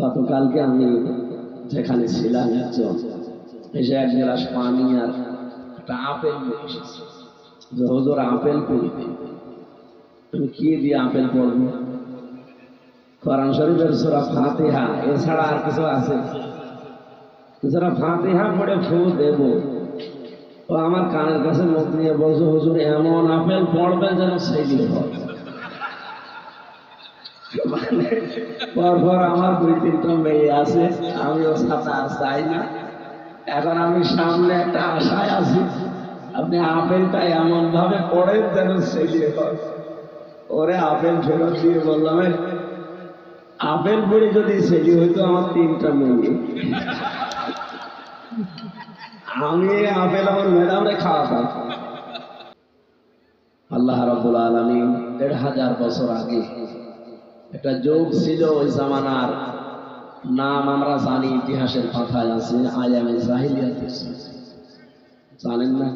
গতকালকে আমি যেখানে ছিলাম একজন এসে এক গ্লাস পানি আর একটা আপেল নিয়ে এসেছে। যে, হুজুর, আপেল পড়িতে তুমি কি দিয়ে আপেল পড়ব কোরআন শরীফের সুরা ফাতিহা, এছাড়া আর কিছু আছে? যারা ফাতিহা পড়ে ফু দেব। ও আমার কানের কাছে মুখ নিয়ে বলছে, হুজুর, এমন আপেল পড়বে যেন সেই দিন পরপর আমার দুই, তিনটা মেয়ে আছে, আমিও সাথে আর চাই না। এখন আমি সামনে একটা আশায় আছি, আপনি আপেলটা এমন ভাবে পড়েন যেন সেই হয়। ওরে আপেল ফেরত দিয়ে বললাম আপেল পড়ে যদি সেটি হইতো আমার তিনটা মেয়ে। আমি আপেল আমার ম্যাডামরে খাওয়াতাম। আল্লাহ রাবুল আলমী দেড় হাজার বছর আগে একটা যোগ ছিল ওই জামানার। নাম আমরা জানি ইতিহাসের পাতায় আছে আয়ামে জাহিলিয়াত জানেন না?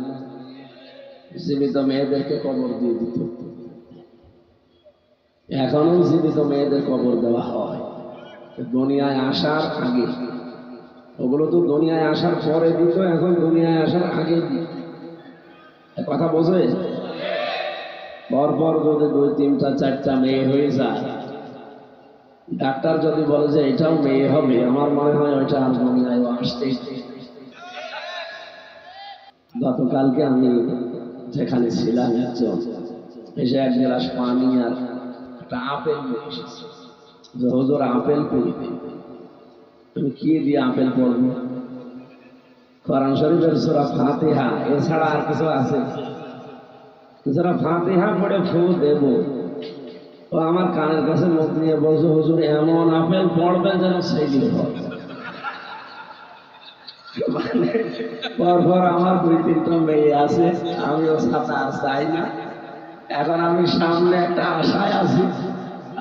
জীবিত মেয়েদেরকে কবর দিয়ে দিত। এখনও জীবিত মেয়েদের কবর দেওয়া হয়। দুনিয়ায় আসার আগে। ওগুলো তো দুনিয়ায় আসার পরে দিত, এখন দুনিয়ায় আসার আগে দিত। কথা বোঝে? পরপর যদি দুই, তিনটা, চারটা মেয়ে হয়ে যায় ডাক্তার যদি বলে যে এটাও মেয়ে হবে, আমার মনে হয় ওইটা আর দুনিয়ায় আসতেই। গতকালকে আমি যেখানে ছিলাম একজন, এসে এক গ্লাস পানি আর একটা আপেল নিয়ে এসেছে। আপেল পড়িতে তুমি কি দিয়ে আপেল পড়ব কোরআন শরীফের সুরা এছাড়া আর কিছু আছে? যারা ফাতিহা পড়ে ফু দেব। ও আমার কানের কাছে মুখ নিয়ে বলছে, হুজুর, এমন আপেল পড়বে যেন সেই দিন পরপর আমার দুই, তিনটা মেয়ে আছে, আমিও আর চাই না। এখন আমি সামনে একটা আশায় আছি,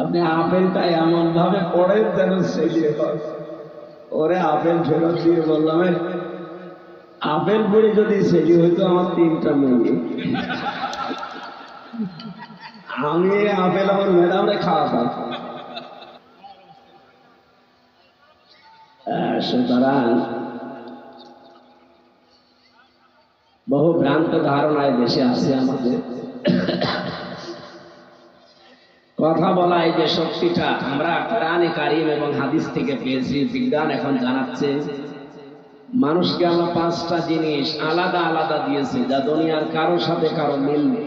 আপনি আপেলটা এমন ভাবে পড়েন যেন সেই দিয়ে ওরে আপেল ফেরত দিয়ে বললাম আপেল পড়ে যদি সেটি হইতো আমার তিনটা মেয়ে। আমি আপেল আমার খাওয়াতাম। সুতরাং বহু ভ্রান্ত ধারণায় দেশে আমাদের। কথা বলা এই যে শক্তিটা আমরা কোরআনে কারিম এবং হাদিস থেকে পেয়েছি, বিজ্ঞান এখন জানাচ্ছে। মানুষকে আমরা পাঁচটা জিনিস আলাদা আলাদা দিয়েছে, যা দুনিয়ার কারোর সাথে কারও মিল নেই।